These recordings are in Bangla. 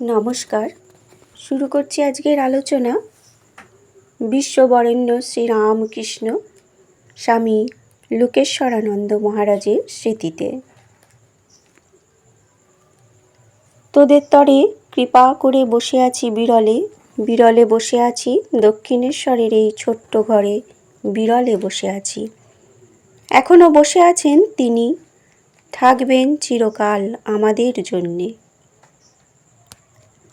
নমস্কার। শুরু করছি আজকের আলোচনা। বিশ্ববরেণ্য শ্রীরামকৃষ্ণ স্বামী লোকেশ্বরানন্দ মহারাজের স্মৃতিতে। তোদের তরে কৃপা করে বসে আছি বিরলে বিরলে বসে আছি দক্ষিণেশ্বরের এই ছোট্ট ঘরে, বিরলে বসে আছি। এখনও বসে আছেন তিনি, থাকবেন চিরকাল আমাদের জন্যে।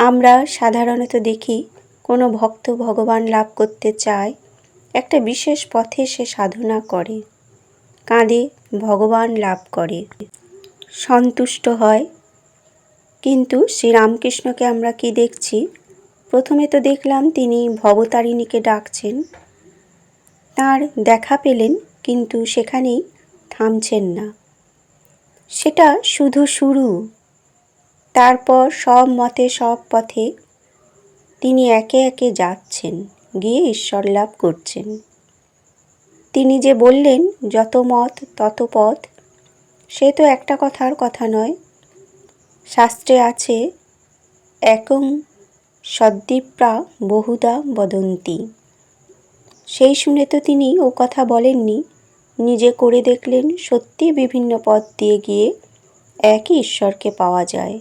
আমরা সাধারণত দেখি কোনো ভক্ত ভগবান লাভ করতে চায়, একটা বিশেষ পথে সে সাধনা করে, কাঁদে, ভগবান লাভ করে, সন্তুষ্ট হয়। কিন্তু শ্রীরামকৃষ্ণকে আমরা কি দেখছি? প্রথমে তো দেখলাম তিনি ভবতারিণীকে ডাকছেন, তার দেখা পেলেন, কিন্তু সেখানেই থামছেন না। সেটা শুধু শুরু। তারপর সব মতে সব পথে তিনি একে একে যাচ্ছেন, গিয়ে ঈশ্বর লাভ করছেন। তিনি যে বললেন, যত মত, তত পথ, সে তো একটা কথার কথা নয়। শাস্ত্রে আছে, একং সদ্দীপ্রা বহুদা বদন্তি। সেই শুনে তো তিনি ও কথা বলেননি। নিজে করে দেখলেন সত্যি বিভিন্ন পথ দিয়ে গিয়ে একই ঈশ্বরকে পাওয়া যায়।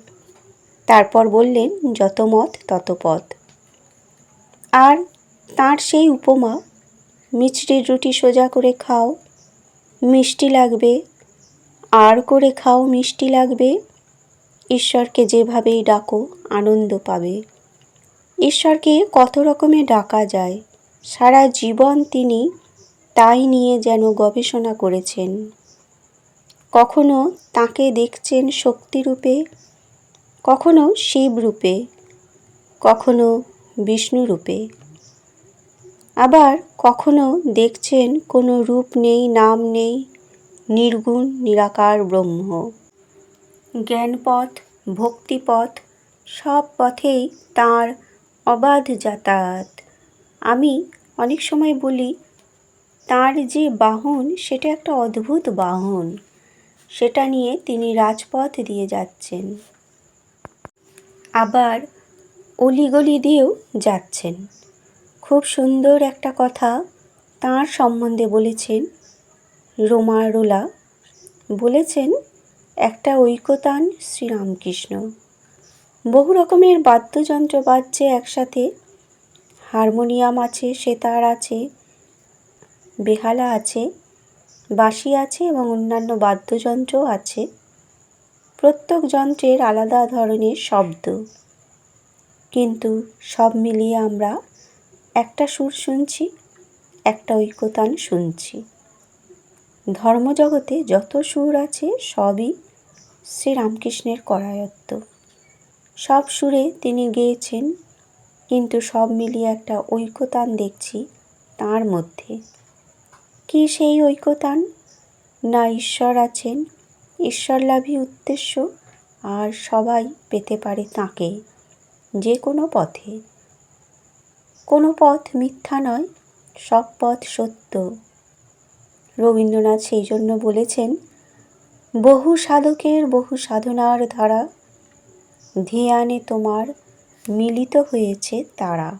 তারপর বললেন, যত মত, তত পথ আর তার সেই উপমা মিষ্টির রুটি সোজা করে খাও, মিষ্টি লাগবে। আর করে খাও, মিষ্টি লাগবে? ঈশ্বরকে যেভাবেই ডাকো, আনন্দ পাবে। ঈশ্বরকে কত রকমে ডাকা যায়, সারা জীবন তিনি তাই নিয়ে যেন গবেষণা করেছেন। কখনো তাকে দেখছেন শক্তিরূপে কখনো শিব রূপে, কখনো বিষ্ণু রূপে। আবার কখনো দেখছেন কোনো রূপ নেই, নাম নেই, নির্গুণ, নিরাকার ব্রহ্ম। জ্ঞানপথ, ভক্তিপথ, সব পথেই তার অবাধ যাতায়াত। আমি অনেক সময় বলি, তার যে বাহন, সেটা একটা অদ্ভুত বাহন। সেটা নিয়ে তিনি রাজপথ দিয়ে যাচ্ছেন। আবার অলিগলি দিয়েও যাচ্ছেন। খুব সুন্দর একটা কথা তাঁর সম্বন্ধে বলেছেন রোমা রোলা বলেছেন, একটা ঐকতান শ্রীরামকৃষ্ণ। বহু রকমের বাদ্যযন্ত্র বাজছে একসাথে। হারমোনিয়াম আছে, সেতার আছে, বেহালা আছে, বাঁশি আছে এবং অন্যান্য বাদ্যযন্ত্রও আছে। প্রত্যেক যন্ত্রের আলাদা ধরনের শব্দ। কিন্তু সব মিলিয়ে আমরা একটা সুর শুনছি, একটা ঐক্যতান শুনছি। ধর্মজগতে যত সুর আছে, সবই শ্রীরামকৃষ্ণের করায়ত্ত। সব সুরে তিনি গেয়েছেন, কিন্তু সব মিলিয়ে একটা ঐক্যতান দেখছি তার মধ্যে। কি সেই ঐক্যতান? না ঈশ্বর আছেন ঈশ্বরলাভী উদ্দেশ্য আর সবাই পেতে পারে তাকে, যে কোনো পথে। কোনো পথ মিথ্যা নয়, সব পথ সত্য। রবীন্দ্রনাথ সেই জন্য বলেছেন, বহু সাধকের বহু সাধনার ধারা, ধ্যানে তোমার মিলিত হয়েছে তারা।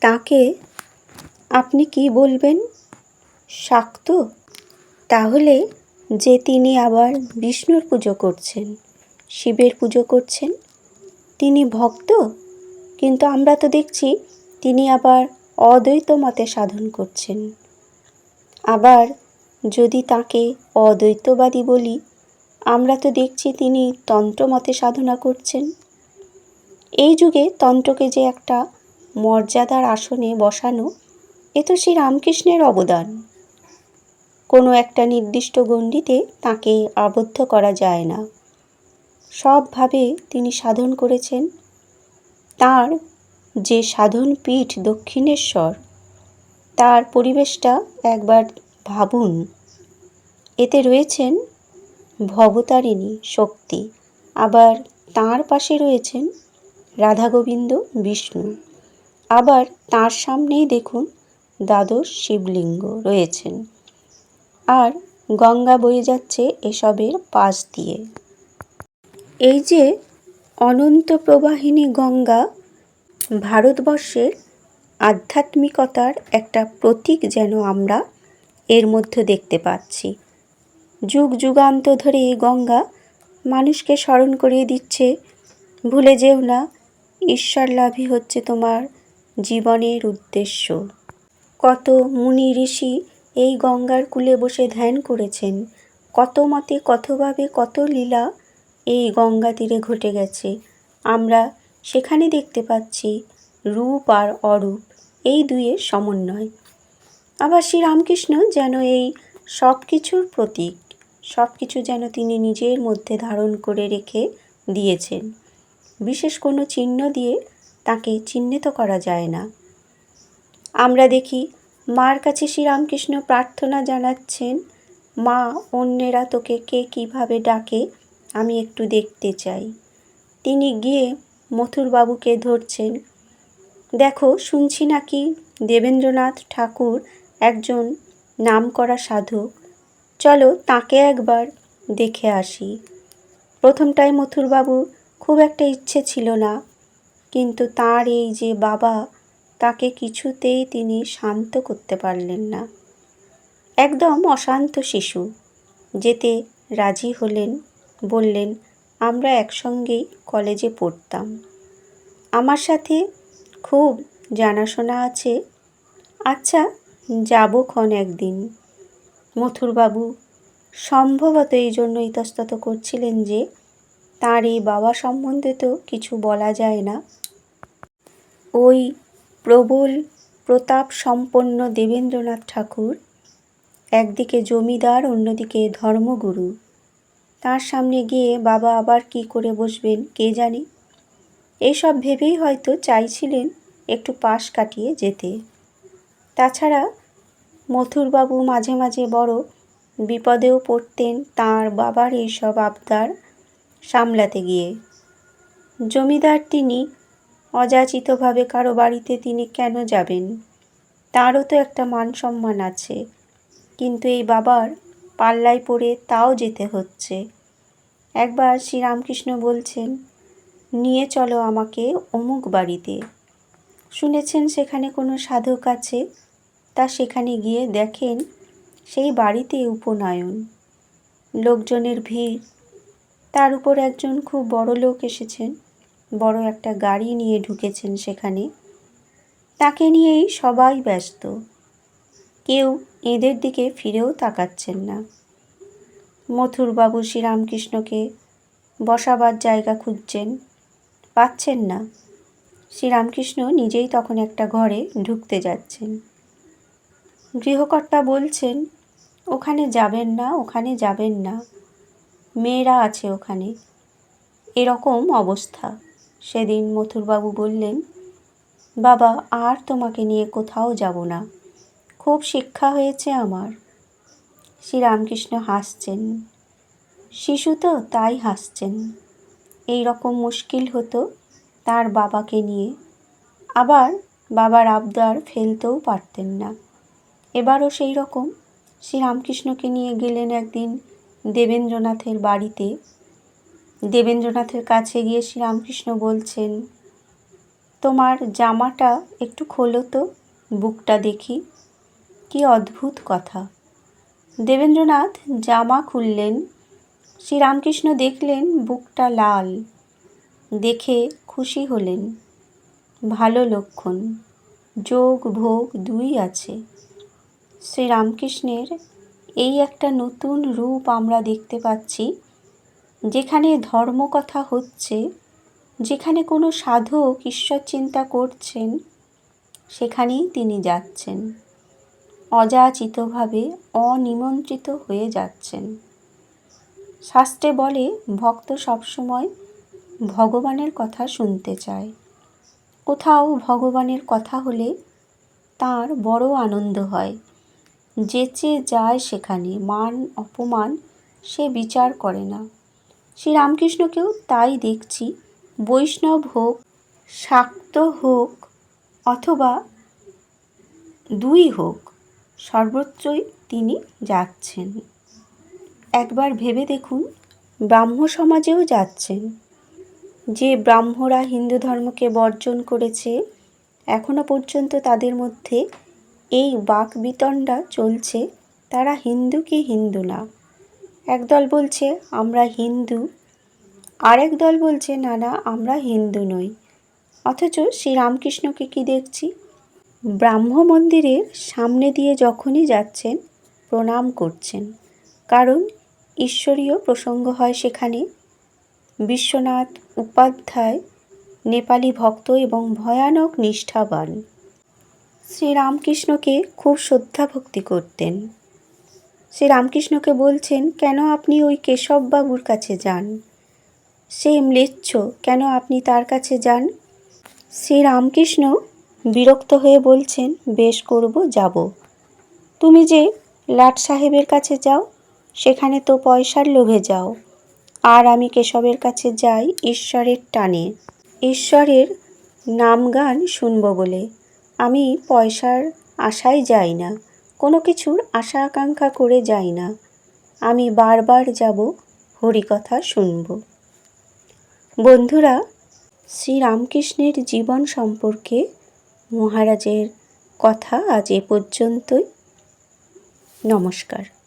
তাকে আপনি কি বলবেন? শাক্ত? তাহলে যে তিনি আবার বিষ্ণুর পুজো করছেন। শিবের পুজো করছেন। তিনি ভক্ত, কিন্তু আমরা তো দেখছি তিনি আবার অদ্বৈত মতে সাধন করছেন। আবার যদি তাকে অদ্বৈতবাদী বলি, আমরা তো দেখছি তিনি তন্ত্রমতে সাধনা করছেন। এই যুগে তন্ত্রকে যে একটা মর্যাদার আসনে বসানো, এ তো শ্রী রামকৃষ্ণের অবদান। কোনো একটা নির্দিষ্ট গণ্ডিতে তাকে আবদ্ধ করা যায় না। সবভাবে তিনি সাধন করেছেন। তার যে সাধন পীঠ দক্ষিণেশ্বর, তার পরিবেশটা একবার ভাবুন। এতে রয়েছেন ভবতারিণী শক্তি, আবার তার পাশে রয়েছেন রাধাগোবিন্দ বিষ্ণু, আবার তার সামনেই দেখুন দ্বাদশ শিবলিঙ্গ রয়েছেন। আর গঙ্গা বয়ে যাচ্ছে এসবের পাশ দিয়ে। এই যে অনন্ত প্রবাহিনী গঙ্গা ভারতবর্ষের আধ্যাত্মিকতার একটা প্রতীক যেন আমরা এর মধ্যে দেখতে পাচ্ছি। যুগ যুগান্ত ধরে এই গঙ্গা মানুষকে স্মরণ করিয়ে দিচ্ছে। ভুলে যেও না, ঈশ্বর লাভই হচ্ছে তোমার জীবনের উদ্দেশ্য। কত মুনি ঋষি এই গঙ্গার কূলে বসে ধ্যান করেছেন। কত মতে, কতভাবে, কত লীলা এই গঙ্গা তীরে ঘটে গেছে। আমরা সেখানে দেখতে পাচ্ছি রূপ আর অরূপ, এই দুইয়ের সমন্বয়। আবার শ্রীরামকৃষ্ণ যেন এই সব কিছুর প্রতীক সব কিছু যেন তিনি নিজের মধ্যে ধারণ করে রেখে দিয়েছেন। বিশেষ কোনো চিহ্ন দিয়ে তাকে চিহ্নিত করা যায় না। আমরা দেখি মার কাছে শ্রীরামকৃষ্ণ প্রার্থনা জানাচ্ছেন, মা, অন্যেরা তোকে কে কীভাবে ডাকে, আমি একটু দেখতে চাই। তিনি গিয়ে মথুরবাবুকে ধরছেন, দেখো, শুনছি নাকি দেবেন্দ্রনাথ ঠাকুর একজন নামকরা সাধক। চলো তাকে একবার দেখে আসি। প্রথমটায় মথুরবাবুর খুব একটা ইচ্ছে ছিল না, কিন্তু তার এই যে বাবা কিছুতেই তিনি শান্ত করতে পারলেন না। একদম অশান্ত শিশু, যেতে রাজি হলেন, বললেন, আমরা একসঙ্গেই কলেজে পড়তাম। আমার সাথে খুব জানাশোনা আছে। আচ্ছা যাব ক্ষণ একদিন। মথুরবাবু সম্ভবত এই জন্য ইতস্তত করছিলেন যে, তার এই বাবা সম্বন্ধে তো কিছু বলা যায় না। ওই প্রবল প্রতাপ সম্পন্ন দেবেন্দ্রনাথ ঠাকুর, একদিকে জমিদার, অন্যদিকে ধর্মগুরু। তার সামনে গিয়ে বাবা আবার কি করে বসবেন কে জানে? এইসব ভেবেই হয়তো চাইছিলেন একটু পাশ কাটিয়ে যেতে। তাছাড়া মথুরবাবু মাঝে মাঝে বড় বিপদেও পড়তেন তার বাবার এইসব আবদার সামলাতে গিয়ে। জমিদার তিনি অযাচিতভাবে কারও বাড়িতে তিনি কেন যাবেন? তারও তো একটা মান সম্মান আছে। কিন্তু এই বাবার পাল্লায় পড়ে তাও যেতে হচ্ছে। একবার শ্রীরামকৃষ্ণ বলছেন, নিয়ে চলো আমাকে অমুক বাড়িতে। শুনেছেন সেখানে কোনো সাধক আছে? তা সেখানে গিয়ে দেখেন সেই বাড়িতে উপনয়ন। লোকজনের ভিড়। তার উপর একজন খুব বড় লোক এসেছেন। বড় একটা গাড়ি নিয়ে ঢুকেছেন সেখানে। তাকে নিয়েই সবাই ব্যস্ত। কেউ এদের দিকে ফিরেও তাকাচ্ছেন না। মথুরবাবু শ্রীরামকৃষ্ণকে বসাবার জায়গা খুঁজছেন, পাচ্ছেন না। শ্রীরামকৃষ্ণ নিজেই তখন একটা ঘরে ঢুকতে যাচ্ছেন। গৃহকর্তা বলছেন, ওখানে যাবেন না, ওখানে যাবেন না। মেয়েরা আছে ওখানে। এরকম অবস্থা। সেদিন মথুরবাবু বললেন, বাবা, আর তোমাকে নিয়ে কোথাও যাব না। খুব শিক্ষা হয়েছে আমার। শ্রীরামকৃষ্ণ হাসছেন। শিশু তো তাই হাসছেন। এই রকম মুশকিল হতো তার বাবাকে নিয়ে। আবার বাবার আবদার ফেলতেও পারতেন না। এবারও সেই রকম শ্রীরামকৃষ্ণকে নিয়ে গেলেন একদিন দেবেন্দ্রনাথের বাড়িতে। দেবেন্দ্রনাথের কাছে গিয়ে শ্রীরামকৃষ্ণ বলছেন, তোমার জামাটা একটু খোলো তো, বুকটা দেখি। কি অদ্ভুত কথা দেবেন্দ্রনাথ জামা খুললেন, শ্রীরামকৃষ্ণ দেখলেন বুকটা লাল। দেখে খুশি হলেন। ভালো লক্ষণ, যোগ ভোগ দুই আছে। শ্রীরামকৃষ্ণের এই একটা নতুন রূপ আমরা দেখতে পাচ্ছি। যেখানে ধর্মকথা হচ্ছে, যেখানে কোনো সাধক ঈশ্বর চিন্তা করছেন, সেখানেই তিনি যাচ্ছেন। অযাচিতভাবে অনিমন্ত্রিত হয়ে যাচ্ছেন। শাস্ত্রে বলে, ভক্ত সবসময় ভগবানের কথা শুনতে চায়। কোথাও ভগবানের কথা হলে তার বড় আনন্দ হয়। যেচে যায় সেখানে, মান, অপমান সে বিচার করে না। শ্রীরামকৃষ্ণকেও তাই দেখছি। বৈষ্ণব হোক, শাক্ত হোক, অথবা দুই হোক সর্বত্রই তিনি যাচ্ছেন। একবার ভেবে দেখুন, ব্রাহ্ম সমাজেও যাচ্ছেন। যে ব্রাহ্মরা হিন্দু ধর্মকে বর্জন করেছে, এখনও পর্যন্ত তাদের মধ্যে এই বাক বিতণ্ডা চলছে, তারা হিন্দু কি হিন্দু না। একদল বলছে, আমরা হিন্দু। আরেক দল বলছে, না না, আমরা হিন্দু নই। অথচ শ্রীরামকৃষ্ণকে কি দেখছি? ব্রাহ্ম মন্দিরের সামনে দিয়ে যখনই যাচ্ছেন, প্রণাম করছেন। কারণ ঈশ্বরীয় প্রসঙ্গ হয় সেখানে। বিশ্বনাথ উপাধ্যায়, নেপালি ভক্ত এবং ভয়ানক নিষ্ঠাবান। শ্রীরামকৃষ্ণকে খুব শ্রদ্ধা ভক্তি করতেন। শ্রীরামকৃষ্ণকে বলছেন, কেন আপনি ওই কেশববাবুর কাছে যান? সে ম্লেচ্ছ, কেন আপনি তার কাছে যান? শ্রীরামকৃষ্ণ বিরক্ত হয়ে বলছেন, বেশ করব, যাব। তুমি যে লাট সাহেবের কাছে যাও, সেখানে তো পয়সার লোভে যাও। আর আমি কেশবের কাছে যাই ঈশ্বরের টানে। ঈশ্বরের নাম গান শুনব বলে। আমি পয়সার আশায় যাই না। কোনো কিছুর আশা আকাঙ্ক্ষা করে যাই না। আমি বারবার যাব, হরিকথা শুনব। বন্ধুরা, শ্রীরামকৃষ্ণের জীবন সম্পর্কে মহারাজের কথা আজ এ পর্যন্তই। নমস্কার।